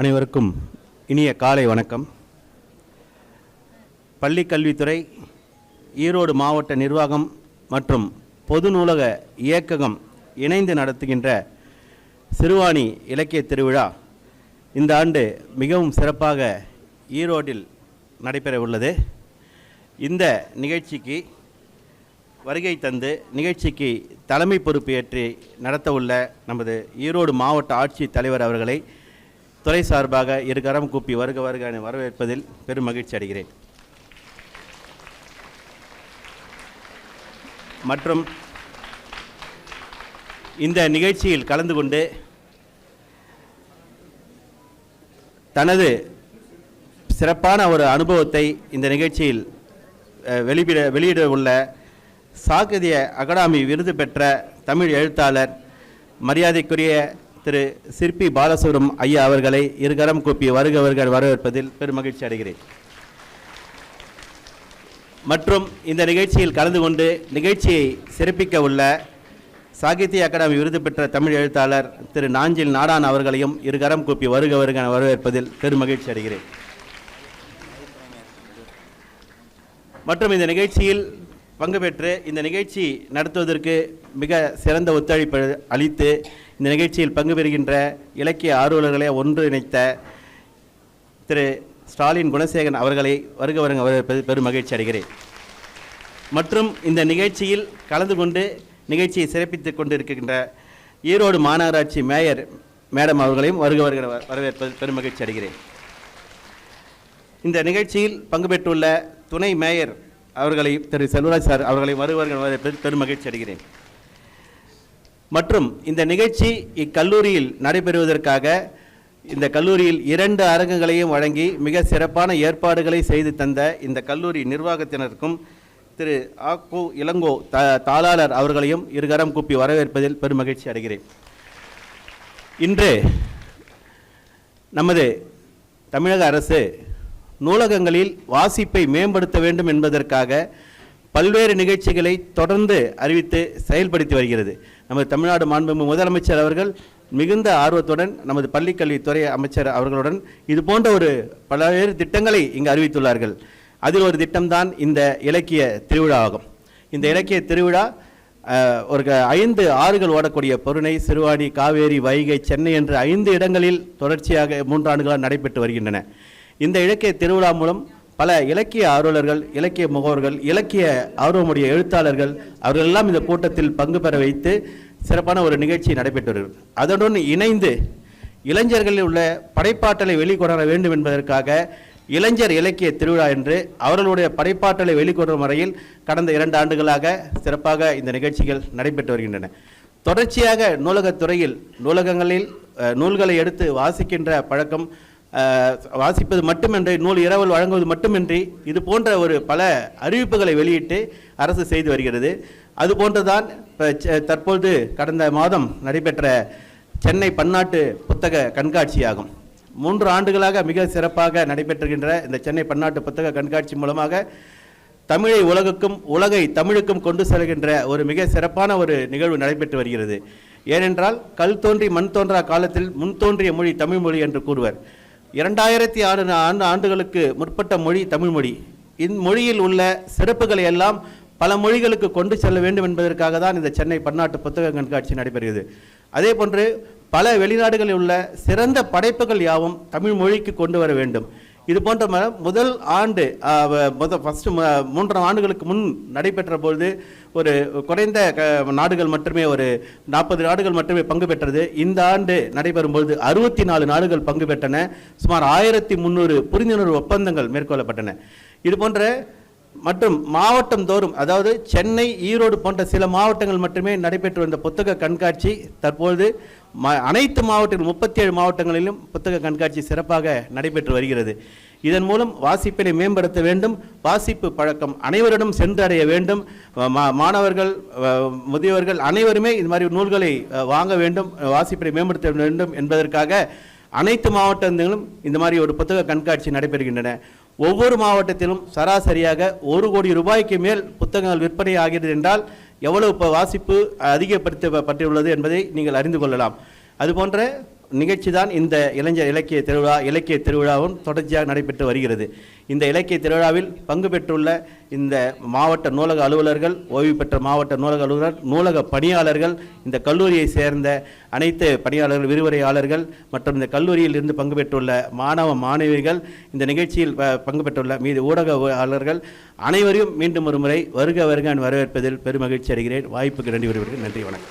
அனைவருக்கும் இனிய காலை வணக்கம். பள்ளி கல்வித்துறை ஈரோடு மாவட்ட நிர்வாகம் மற்றும் பொது நூலக இயக்ககம் இணைந்து நடத்துகின்ற சிறுவாணி இலக்கிய திருவிழா இந்த ஆண்டு மிகவும் சிறப்பாக ஈரோட்டில் நடைபெற உள்ளது. இந்த நிகழ்ச்சிக்கு வருகை தந்து நிகழ்ச்சிக்கு தலைமை பொறுப்பேற்றி நடத்தவுள்ள நமது ஈரோடு மாவட்ட ஆட்சித் தலைவர் அவர்களை துறை சார்பாக இருகரம் கூப்பி வருக வருக என வரவேற்பதில் பெரும் மகிழ்ச்சி அடைகிறேன். மற்றும் இந்த நிகழ்ச்சியில் கலந்து கொண்டு தனது சிறப்பான ஒரு அனுபவத்தை இந்த நிகழ்ச்சியில் வெளியிட வெளியிட உள்ள சாகித்ய அகாடமி விருது பெற்ற தமிழ் எழுத்தாளர் மரியாதைக்குரிய திரு சிற்பி பாலசுரம் ஐயா அவர்களை இருகரம் கூப்பி வருகவர்கள் வரவேற்பதில் பெருமகிழ்ச்சி அடைகிறேன். மற்றும் இந்த நிகழ்ச்சியில் கலந்து கொண்டு நிகழ்ச்சியை சிறப்பிக்க உள்ள சாகித்ய அகாடமி விருது பெற்ற தமிழ் எழுத்தாளர் திரு நாஞ்சில் நாடான் அவர்களையும் இருகரம் கூப்பி வருக வருக வரவேற்பதில் பெருமகிழ்ச்சி அடைகிறேன். மற்றும் இந்த நிகழ்ச்சியில் பங்கு பெற்று இந்த நிகழ்ச்சி நடத்துவதற்கு மிக சிறந்த ஒத்துழைப்பு அளித்து இந்த நிகழ்ச்சியில் பங்கு பெறுகின்ற இலக்கிய ஆர்வலர்களை ஒன்றிணைத்த திரு ஸ்டாலின் குணசேகரன் அவர்களை வருக வருங்க வரவேற்பது பெரும் மகிழ்ச்சி அடைகிறேன். மற்றும் இந்த நிகழ்ச்சியில் கலந்து கொண்டு நிகழ்ச்சியை சிறப்பித்துக் கொண்டிருக்கின்ற ஈரோடு மாநகராட்சி மேயர் மேடம் அவர்களையும் வருக வருக வரவேற்பது பெரும் மகிழ்ச்சி அடைகிறேன். இந்த நிகழ்ச்சியில் பங்கு பெற்றுள்ள துணை மேயர் அவர்களை திரு செல்வராஜ் சார் அவர்களை வருவார்கள் பெரும் மகிழ்ச்சி அடைகிறேன். மற்றும் இந்த நிகழ்ச்சி இக்கல்லூரியில் நடைபெறுவதற்காக இந்த கல்லூரியில் இரண்டு அரங்கங்களையும் வழங்கி மிக சிறப்பான ஏற்பாடுகளை செய்து தந்த இந்த கல்லூரி நிர்வாகத்தினருக்கும் திரு ஆக்கு இளங்கோ த தாளாளர் அவர்களையும் இருகரம் கூப்பி வரவேற்பதில் பெரும் மகிழ்ச்சி அடைகிறேன். இன்று நமது தமிழக அரசு நூலகங்களில் வாசிப்பை மேம்படுத்த வேண்டும் என்பதற்காக பல்வேறு நிகழ்ச்சிகளை தொடர்ந்து அறிவித்து செயல்படுத்தி வருகிறது. நமது தமிழ்நாடு மாண்புமிகு முதலமைச்சர் அவர்கள் மிகுந்த ஆர்வத்துடன் நமது பள்ளிக்கல்வித்துறை அமைச்சர் அவர்களுடன் இது போன்ற ஒரு பல்வேறு திட்டங்களை இங்கு அறிவித்துள்ளார்கள். அதில் ஒரு திட்டம்தான் இந்த இலக்கிய திருவிழா ஆகும். இந்த இலக்கிய திருவிழா ஒரு ஐந்து ஆறுகள் ஓடக்கூடிய பொருணை சிறுவாணி காவேரி வைகை சென்னை என்ற ஐந்து இடங்களில் தொடர்ச்சியாக மூன்றாண்டுகளாக நடைபெற்று வருகின்றன. இந்த இலக்கிய திருவிழா மூலம் பல இலக்கிய ஆர்வலர்கள் இலக்கிய முகவர்கள் இலக்கிய ஆர்வமுடைய எழுத்தாளர்கள் அவர்கள் எல்லாம் இந்த கூட்டத்தில் பங்கு பெற வைத்து சிறப்பான ஒரு நிகழ்ச்சி நடைபெற்று வருகிறது அதனுடன் இணைந்து இளைஞர்களில் உள்ள படைப்பாற்றலை வெளிக்கொணர வேண்டும் என்பதற்காக இளைஞர் இலக்கிய திருவிழா என்று அவர்களுடைய படைப்பாற்றலை வெளிக்கொணரும் வரையில் கடந்த இரண்டு ஆண்டுகளாக சிறப்பாக இந்த நிகழ்ச்சிகள் நடைபெற்று வருகின்றன. தொடர்ச்சியாக நூலகத்துறையில் நூலகங்களில் நூல்களை எடுத்து வாசிக்கின்ற பழக்கம் வாசிப்பது மட்டுமின்றி நூல் இரவல் வழங்குவது மட்டுமின்றி இது போன்ற ஒரு பல அறிவிப்புகளை வெளியிட்டு அரசு செய்து வருகிறது. அது போன்றுதான் இப்போ தற்பொழுது கடந்த மாதம் நடைபெற்ற சென்னை பன்னாட்டு புத்தக கண்காட்சியாகும். மூன்று ஆண்டுகளாக மிக சிறப்பாக நடைபெற்றுகின்ற இந்த சென்னை பன்னாட்டு புத்தக கண்காட்சி மூலமாக தமிழை உலகுக்கும் உலகை தமிழுக்கும் கொண்டு செல்கின்ற ஒரு மிக சிறப்பான ஒரு நிகழ்வு நடைபெற்று வருகிறது. ஏனென்றால் கல் தோன்றி மண் தோன்றா காலத்தில் முன் தோன்றிய மொழி தமிழ் மொழி என்று கூறுவர். இரண்டாயிரத்தி ஆறு ஆண்டு ஆண்டுகளுக்கு முற்பட்ட மொழி தமிழ் மொழி. இம்மொழியில் உள்ள சிறப்புகளை எல்லாம் பல மொழிகளுக்கு கொண்டு செல்ல வேண்டும் என்பதற்காக தான் இந்த சென்னை பன்னாட்டு புத்தக கண்காட்சி நடைபெறுகிறது. அதே போன்று பல வெளிநாடுகளில் உள்ள சிறந்த படைப்புகள் யாவும் தமிழ் மொழிக்கு கொண்டு வர வேண்டும். இது போன்ற ம- முதல் ஆண்டு முத ஃபஸ்ட்டு மூன்றாம் ஆண்டுகளுக்கு முன் நடைபெற்ற பொழுது ஒரு குறைந்த க நாடுகள் மட்டுமே ஒரு நாற்பது நாடுகள் மட்டுமே பங்கு பெற்றது. இந்த ஆண்டு நடைபெறும் பொழுது அறுபத்தி நாலு நாடுகள் பங்கு பெற்றன. சுமார் ஆயிரத்தி முந்நூறு புரிந்துணர்வு ஒப்பந்தங்கள் மேற்கொள்ளப்பட்டன. இது போன்ற மற்றும் மாவட்டம் தோறும் அதாவது சென்னை ஈரோடு போன்ற சில மாவட்டங்கள் மட்டுமே நடைபெற்று வந்த புத்தக கண்காட்சி தற்பொழுது ம அனைத்து மாவட்டங்கள் முப்பத்தி ஏழு மாவட்டங்களிலும் புத்தக கண்காட்சி சிறப்பாக நடைபெற்று வருகிறது. இதன் மூலம் வாசிப்பினை மேம்படுத்த வேண்டும் வாசிப்பு பழக்கம் அனைவரிடம் சென்றடைய வேண்டும். மா- மாணவர்கள் முதியவர்கள் அனைவருமே இது மாதிரி நூல்களை வாங்க வேண்டும் வாசிப்பினை மேம்படுத்த வேண்டும் என்பதற்காக அனைத்து மாவட்டங்களிலும் இந்த மாதிரி ஒரு புத்தக கண்காட்சி நடைபெறுகின்றன. ஒவ்வொரு மாவட்டத்திலும் சராசரியாக ஒரு கோடி ரூபாய்க்கு மேல் புத்தகங்கள் விற்பனை ஆகிறது என்றால் எவ்வளவு இப்போ வாசிப்பு அதிகப்படுத்தப்பட்டுள்ளது என்பதை நீங்கள் அறிந்து கொள்ளலாம். அதுபோன்ற நிகழ்ச்சி தான் இந்த இளைஞர் இலக்கிய திருவிழா இலக்கிய திருவிழாவும் தொடர்ச்சியாக நடைபெற்று வருகிறது. இந்த இலக்கிய திருவிழாவில் பங்கு பெற்றுள்ள இந்த மாவட்ட நூலக அலுவலர்கள் ஓய்வு பெற்ற மாவட்ட நூலக அலுவலர் நூலக பணியாளர்கள் இந்த கல்லூரியை சேர்ந்த அனைத்து பணியாளர்கள் விரிவுரையாளர்கள் மற்றும் இந்த கல்லூரியில் இருந்து பங்கு பெற்றுள்ள மாணவ மாணவிகள் இந்த நிகழ்ச்சியில் ப- பங்கு பெற்றுள்ள மீது ஊடகவாளர்கள் அனைவரையும் மீண்டும் ஒரு முறை வருக வருக என வரவேற்பதில் பெருமகிழ்ச்சி அடைகிறேன். வாய்ப்புக்கு நன்றி வருவதற்கு நன்றி வணக்கம்.